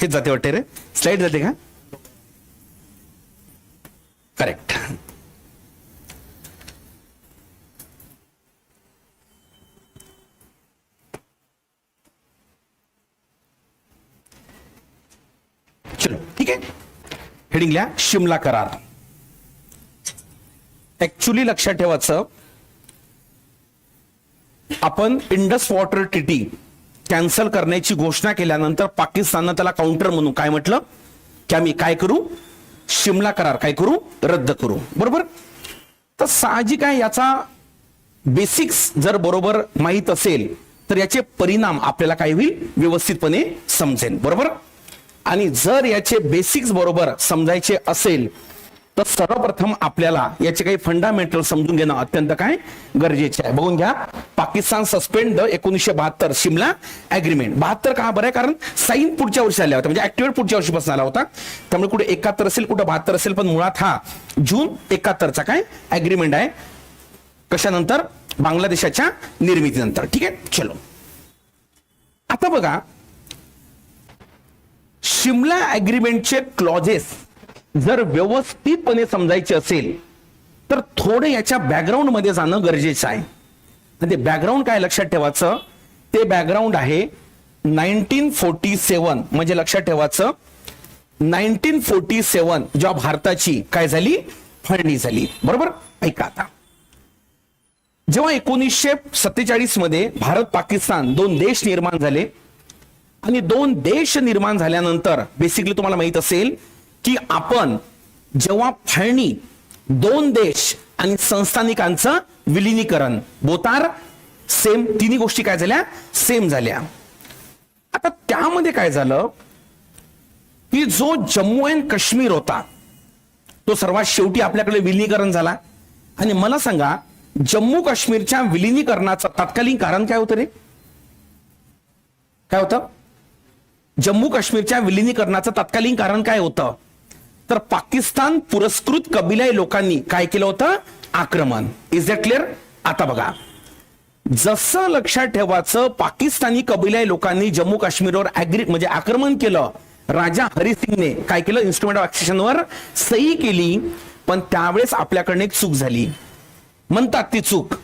हेच जाते वाटते रे. स्लाइड जाते का? करेक्ट चलो ठीक आहे. हेडिंग लिहा शिमला करार. ऍक्च्युली लक्षात ठेवायचं आपण इंडस वॉटर ट्रिटी कॅन्सल करण्याची घोषणा केल्यानंतर पाकिस्ताननं त्याला काउंटर म्हणून काय म्हटलं? की आम्ही काय करू? शिमला करार काय करू? रद्द करू. बरोबर? तर साहजिक आहे याचा बेसिक्स जर बरोबर माहीत असेल तर याचे परिणाम आपल्याला काय होईल? व्यवस्थितपणे समजेल बरोबर? आणि जर याचे बेसिक्स बरोबर समजायचे असेल तर सर्वप्रथम आपल्याला याचे काही फंडामेंटल समजून घेणं अत्यंत काय गरजेचे आहे. बघून घ्या. पाकिस्तान सस्पेंड द एकोणीसशे बहात्तर शिमला अग्रीमेंट बहात्तर का? बरं आहे कारण साईन पुढच्या वर्षी आल्या होत्या. म्हणजे ऍक्टिव्हेट पुढच्या वर्षीपासून आला होता. त्यामुळे कुठे एकाहत्तर असेल कुठे बहात्तर असेल पण मुळात हा जून एकाहत्तरचा काय अग्रीमेंट आहे. कशानंतर? बांगलादेशाच्या निर्मितीनंतर. ठीक आहे? चलो. आता बघा. शिमला अग्रीमेंटचे क्लॉजेस जर व्यवस्थितपणे समजायचे असेल तर थोडं याच्या बॅकग्राऊंडमध्ये जाणं गरजेचं आहे. आणि ते बॅकग्राऊंड काय लक्षात ठेवायचं? ते बॅकग्राऊंड आहे नाईन्टीन फोर्टी सेवन म्हणजे लक्षात ठेवायचं नाईन्टीन फोर्टी सेवन जेव्हा भारताची काय झाली? फाळणी झाली. बरोबर? ऐका आता. जेव्हा एकोणीसशे सत्तेचाळीसमध्ये भारत पाकिस्तान दोन देश निर्माण झाले आणि दोन देश निर्माण झाल्यानंतर बेसिकली तुम्हाला माहीत असेल की आपण जेव्हा फाळणी दोन देश आणि संस्थानिकांचं विलिनीकरण बोतार सेम तिन्ही गोष्टी काय झाल्या? सेम झाल्या. आता त्यामध्ये काय झालं? की जो जम्मू अँड काश्मीर होता तो सर्वात शेवटी आपल्याकडे विलिनीकरण झाला. आणि मला सांगा जम्मू काश्मीरच्या विलिनीकरणाचं तत्कालीन कारण काय होतं रे? काय होतं? जम्मू काश्मीरच्या विलिनीकरणाचं तत्कालीन कारण काय होतं? तर पाकिस्तान पुरस्कृत कबिलाई लोकांनी काय केलं होतं? आक्रमण. इज दॅट क्लिअर आता बघा. जसं लक्षात ठेवायचं पाकिस्तानी कबिलाई लोकांनी जम्मू काश्मीरवर अॅग्री म्हणजे आक्रमण केलं राजा हरिसिंगने काय केलं? इन्स्ट्रुमेंट ऑफ ऍक्सेशनवर सही केली पण त्यावेळेस आपल्याकडनं एक चूक झाली. म्हणतात ती चूक.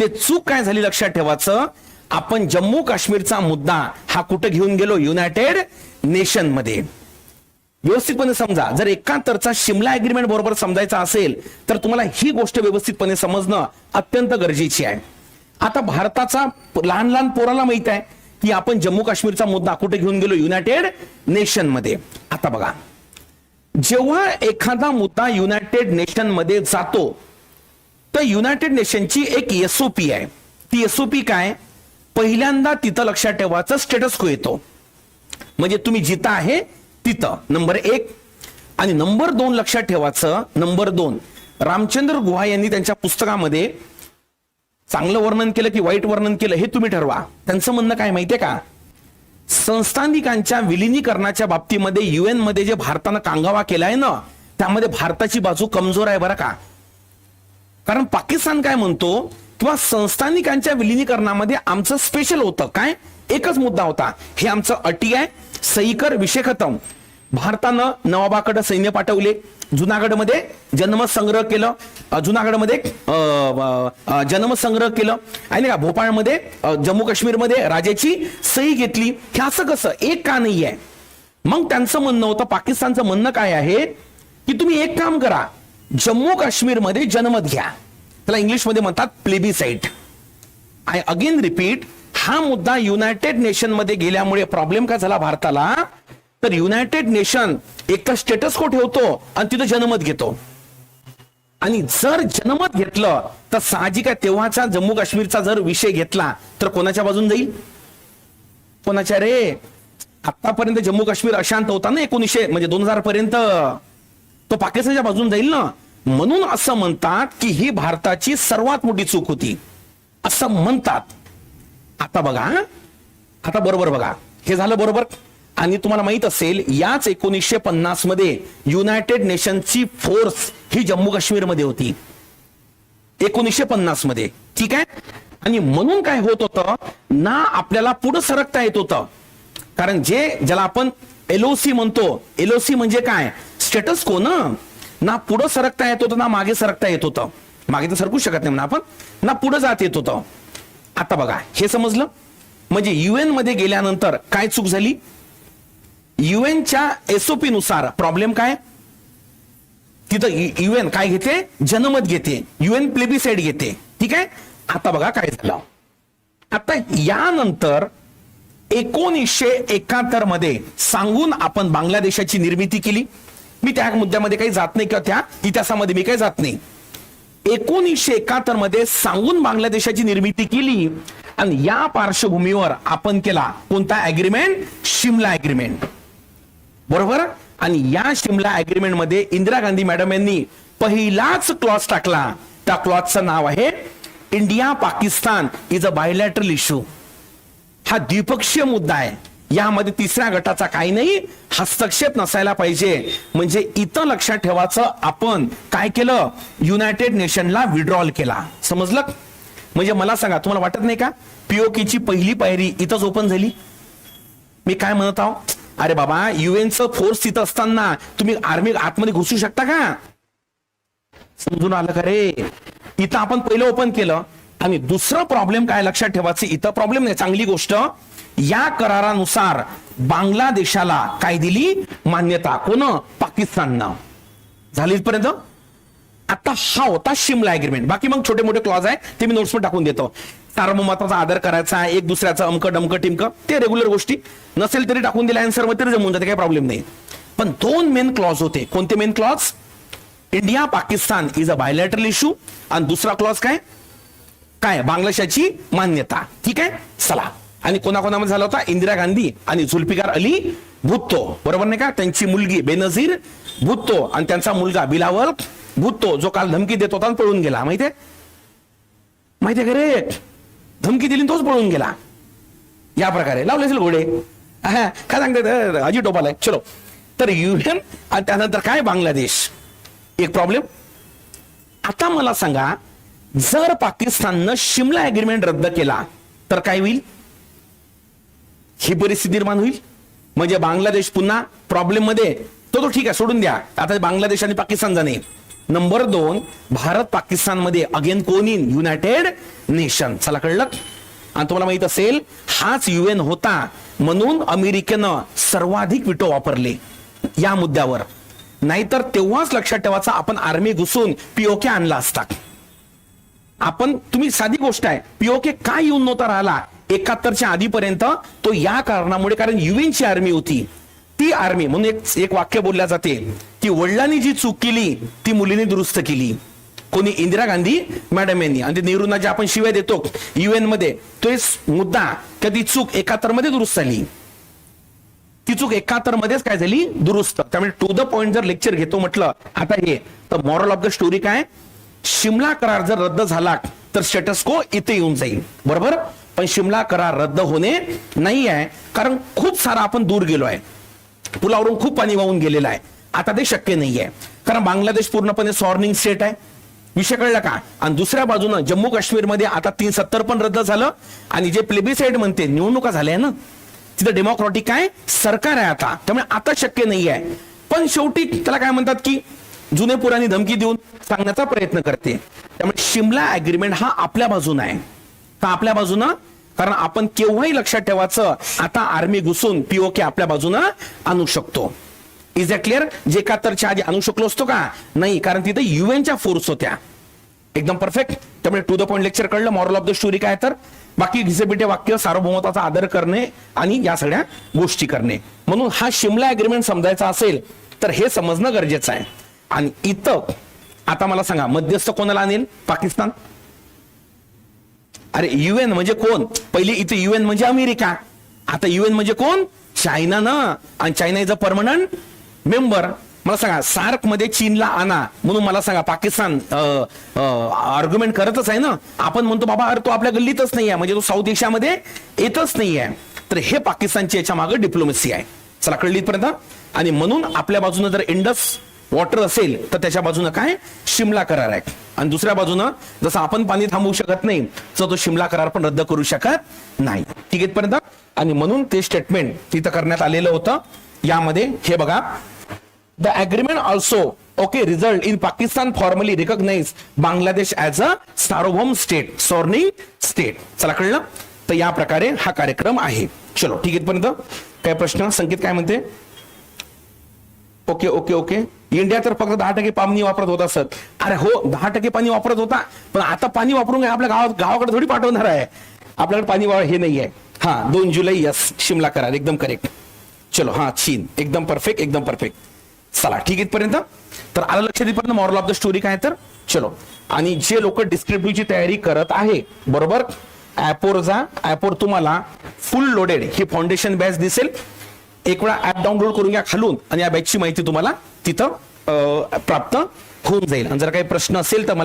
ते चूक काय झाली लक्षात ठेवायचं? आपण जम्मू काश्मीरचा मुद्दा हा कुठं घेऊन गेलो? युनायटेड नेशनमध्ये. व्यवस्थितपणे समजा. जर एकाहत्तरचा शिमला अग्रीमेंट बरोबर समजायचा असेल तर तुम्हाला ही गोष्ट व्यवस्थितपणे समजणं अत्यंत गरजेची आहे. आता भारताचा लहान लहान पोराला माहीत आहे की आपण जम्मू काश्मीरचा मुद्दा कुठे घेऊन गेलो? युनायटेड नेशनमध्ये. आता बघा. जेव्हा एखादा मुद्दा युनायटेड नेशनमध्ये जातो तर युनायटेड नेशनची एक एसओपी आहे. ती एसओपी काय? पहिल्यांदा तिथं लक्षात ठेवायचं स्टेटस को येतो. म्हणजे तुम्ही जिथं आहे तिथं नंबर एक. आणि नंबर दोन लक्षात ठेवायचं नंबर दोन. रामचंद्र गुहा यांनी त्यांच्या पुस्तकामध्ये चांगलं वर्णन केलं की वाईट वर्णन केलं हे तुम्ही ठरवा. त्यांचं म्हणणं काय माहितीये का? संस्थानिकांच्या विलिनीकरणाच्या बाबतीमध्ये युएनमध्ये जे भारतानं कांगावा केलाय ना त्यामध्ये भारताची बाजू कमजोर आहे बरं का? कारण पाकिस्तान काय म्हणतो? किंवा संस्थानिकांच्या विलिनीकरणामध्ये आमचं स्पेशल होतं. काय? एकच मुद्दा होता. हे आमचं अटी आहे. सईकर विषय खतम. भारतानं नवाबाकडे सैन्य पाठवले. जुनागडमध्ये जन्मसंग्रह केलं. जुनागडमध्ये जन्मसंग्रह केलं. आणि का? भोपाळमध्ये जम्मू काश्मीरमध्ये राजाची सही घेतली. हे असं कसं? एक का नाही आहे? मग त्यांचं म्हणणं होतं पाकिस्तानचं म्हणणं काय आहे? की तुम्ही एक काम करा. जम्मू काश्मीरमध्ये जनमत घ्या. त्याला इंग्लिशमध्ये म्हणतात प्लेबीसाईट आय अगेन रिपीट हा मुद्दा युनायटेड नेशनमध्ये गेल्यामुळे प्रॉब्लेम काय झाला? भारताला तर युनायटेड नेशन एक स्टेटस को ठेवतो आणि तिथं जनमत घेतो. आणि जर जनमत घेतलं तर साहजिक आहे तेव्हाचा जम्मू काश्मीरचा जर विषय घेतला तर कोणाच्या बाजून जाईल? कोणाच्या? रे आतापर्यंत जम्मू काश्मीर अशांत होता ना एकोणीसशे म्हणजे दोन हजार पर्यंत तो पाकिस्तानच्या बाजून जाईल ना? म्हणून असं म्हणतात की ही भारताची सर्वात मोठी चूक होती. असं म्हणतात. आता बघा आता बरोबर बघा. हे झालं बरोबर? आणि तुम्हाला माहीत असेल याच एकोणीसशे पन्नासमध्ये युनायटेड नेशनची फोर्स ही जम्मू काश्मीरमध्ये होती. एकोणीसशे पन्नासमध्ये. ठीक आहे? आणि म्हणून काय होत होतं ना आपल्याला पुढे सरकता येत होतं. कारण जे ज्याला आपण एलओसी म्हणतो एलओसी म्हणजे काय? स्टेटस को ना? ना पुढं सरकता येत होतं ना मागे सरकता येत होतं. मागे तर सरकू शकत नाही म्हणा आपण. ना पुढे जात येत होतं. आता बघा हे समजलं? म्हणजे युएनमध्ये गेल्यानंतर काय चूक झाली? युएनच्या एसओपी नुसार प्रॉब्लेम काय? तिथं युएन काय घेते? जनमत घेते. युएन प्लेबिसाईड घेते. ठीक आहे? आता बघा काय झालं. आता यानंतर एकोणीसशे एकाहत्तरमध्ये सांगून आपण बांगलादेशाची निर्मिती केली. मी त्या मुद्द्यामध्ये काही जात नाही किंवा त्या इतिहासामध्ये मी काही जात नाही. एकोणीसशे एकाहत्तरमध्ये सांगून बांगलादेशाची निर्मिती केली आणि या पार्श्वभूमीवर आपण केला कोणता अग्रीमेंट शिमला अग्रीमेंट बरोबर? आणि या शिमला अग्रीमेंटमध्ये इंदिरा गांधी मॅडम यांनी पहिलाच क्लॉज टाकला. त्या क्लॉजचं नाव आहे India Pakistan is a bilateral issue हा द्विपक्षीय मुद्दा आहे. यामध्ये तिसऱ्या गटाचा काही नाही हस्तक्षेप नसायला पाहिजे. म्हणजे इथं लक्षात ठेवायचं आपण काय केलं? युनायटेड नेशनला विड्रॉल केला. समजलं? म्हणजे मला सांगा तुम्हाला वाटत नाही का? पीओकेची पहिली पायरी इथंच ओपन झाली? मी काय म्हणत आहो? अरे बाबा युएनचं फोर्स तिथं असताना तुम्ही आर्मी आतमध्ये घुसू शकता का? समजून आलं का रे? इथं आपण पहिलं ओपन केलं. आणि दुसरं प्रॉब्लेम काय लक्षात ठेवायचं? इथं प्रॉब्लेम नाही चांगली गोष्ट. या करारानुसार बांगलादेशाला काय दिली? मान्यता. कोण? पाकिस्ताननं. झाली इथपर्यंत? आता हा होता शिमला अग्रीमेंट बाकी मग छोटे मोठे क्लॉज आहे ते मी नोट्समध्ये टाकून देतो. सार्वमताचा आदर करायचा एक दुसऱ्याचं अमकं डमकं टिमकं ते रेग्युलर गोष्टी. नसेल तरी टाकून दिल्या आन्सर तरी जमून जाते काही प्रॉब्लेम नाही. पण दोन मेन क्लॉज होते. कोणते main clause India Pakistan is a bilateral issue आणि दुसरा क्लॉज काय? काय? बांगलादेशाची मान्यता. ठीक आहे? चला. आणि कोणाकोणामध्ये झाला होता? इंदिरा गांधी आणि झुल्फिकार अली भुत्तो बरोबर नाही का? त्यांची मुलगी बेनझीर भुत्तो आणि त्यांचा मुलगा बिलावल भुत्तो जो काल धमकी देत होता आणि पळून गेला. माहितीये माहितीये का रे? धमकी दिली तोच पळून गेला. या प्रकारे. लावले असेल घोडे. हा, काय सांगतात अजित डोपाल आहे. चलो. तर युएन आणि त्यानंतर काय बांगलादेश? एक प्रॉब्लेम आता मला सांगा जर पाकिस्ताननं शिमला अग्रीमेंट रद्द केला तर काय होईल? ही परिस्थिती निर्माण होईल? म्हणजे बांगलादेश पुन्हा प्रॉब्लेममध्ये? तो तो ठीक आहे सोडून द्या. आता बांगलादेश आणि पाकिस्तान जाणे. नंबर दोन भारत पाकिस्तानमध्ये अगेन कोण? In United Nation. चला कळलं? आणि तुम्हाला माहीत असेल हाच युएन होता म्हणून अमेरिकेनं सर्वाधिक विटो वापरले या मुद्द्यावर. नाहीतर तेव्हाच लक्षात ठेवायचा आपण आर्मी घुसून पीओके आणला असता. आपण तुम्ही साधी गोष्ट आहे पीओके काय येऊन नव्हता राहिला? एकाहत्तरच्या आधीपर्यंत तो या कारणामुळे कारण युएनची आर्मी होती. ती आर्मी म्हणून एक एक वाक्य बोलल्या जाते. की वडिलांनी जी चूक केली ती मुलीने दुरुस्त केली. कोणी इंदिरा गांधी? मॅडम यांनी. आणि नेहरूंना जे आपण शिवाय देतो युएनमध्ये तो मुद्दा कधी चूक एकाहत्तरमध्ये दुरुस्त झाली. ती चूक एकाहत्तर मध्येच काय झाली? दुरुस्त. त्यामुळे टू द पॉइंट जर लेक्चर घेतो म्हटलं आता हे तर मॉरल ऑफ द स्टोरी काय? शिमला करार जर रद्द झाला तर स्टेटस को इथे येऊन जाईल. बरोबर? पण शिमला करार रद्द होणे नाही आहे कारण खूप सारा आपण दूर गेलो आहे. पुलावरून खूप पाणी वाहून गेलेलं आहे. आता ते शक्य नाही आहे कारण बांगलादेश पूर्णपणे सॉर्निंग स्टेट आहे. विषय कळला का? आणि दुसऱ्या बाजूनं जम्मू काश्मीरमध्ये आता तीन सत्तर पण रद्द झालं. आणि जे प्लेबिसाईड म्हणते निवडणुका झाल्या ना तिथं डेमोक्रॅटिक काय सरकार आहे आता. त्यामुळे आता शक्य नाही आहे पण शेवटी त्याला काय म्हणतात की जुने पुराणी धमकी देऊन सांगण्याचा प्रयत्न करते. त्यामुळे शिमला अग्रीमेंट हा आपल्या बाजून आहे. का आपल्या बाजूनं? कारण आपण केव्हाही लक्षात ठेवायचं आता आर्मी घुसून पीओके आपल्या बाजूनं आणू शकतो. इज दॅट क्लिअर जे एकाहत्तरच्या आधी आणू शकलो असतो का? नाही कारण तिथे युएनच्या फोर्स होत्या. एकदम परफेक्ट त्यामुळे टू द पॉइंट लेक्चर कळलं मॉरल ऑफ द स्टोरी काय तर? बाकी घिसेबिटे वाक्य सार्वभौमत्वाचा आदर करणे आणि या सगळ्या गोष्टी करणे. म्हणून हा शिमला अग्रीमेंट समजायचा असेल तर हे समजणं गरजेचं आहे. आणि इथं आता मला सांगा मध्यस्थ कोणाला आणेल पाकिस्तान? अरे युएन म्हणजे कोण? पहिले इथे युएन म्हणजे अमेरिका. आता युएन म्हणजे कोण? चायना ना. आणि China is a permanent member मला सांगा सार्कमध्ये चीनला आणा. म्हणून मला सांगा पाकिस्तान आर्ग्युमेंट करतच आहे ना. आपण म्हणतो बाबा अरे तो आपल्या गल्लीतच नाही आहे म्हणजे तो साऊथ एशियामध्ये येतच नाही आहे तर हे पाकिस्तानची याच्या मागे डिप्लोमसी आहे. चला कळली इथपर्यंत आणि म्हणून आपल्या बाजूने जर इंडस वॉटर असेल तर त्याच्या बाजूनं काय? शिमला करार आहे. आणि दुसऱ्या बाजूनं जसं आपण पाणी थांबवू शकत नाही तर तो शिमला करार पण रद्द करू शकत नाही. ठीक आहे इथपर्यंत? आणि म्हणून ते स्टेटमेंट तिथं करण्यात आलेलं होतं. यामध्ये हे बघा. The agreement also okay result in Pakistan formally recognize Bangladesh as a सार्वभौम स्टेट सॉर्निंग स्टेट चला कळलं? तर या प्रकारे हा कार्यक्रम आहे. चलो ठीक आहे इथपर्यंत? काय प्रश्न? संकेत काय म्हणते? ओके ओके ओके इंडिया तर फक्त दहा टक्के पाणी वापरत होता असत अरे हो दहा टक्के पाणी वापरत होता पण आता पाणी वापरून काय आपल्या गावात गावाकडे थोडी पाठवणार आहे. आपल्याकडे पाणी वा- हे नाही आहे हा दोन जुलै यस शिमला करार एकदम करेक्ट चलो हा चीन एकदम परफेक्ट एकदम परफेक्ट चला ठीक आहे इथपर्यंत. तर आलं लक्षात येईपर्यंत मॉरल ऑफ द स्टोरी काय तर? चलो. आणि जे लोक डिस्क्रिप्टिव्हची तयारी करत आहे बरोबर? ऍपवर जा ऍपवर तुम्हाला फुल लोडेड ही फाउंडेशन बॅच दिसेल. एक वेळा ऍप डाउनलोड करून घ्या खालून आणि या बॅचची माहिती तुम्हाला तिथं प्राप्त होऊन जाईल. आणि जर काही प्रश्न असेल तर मला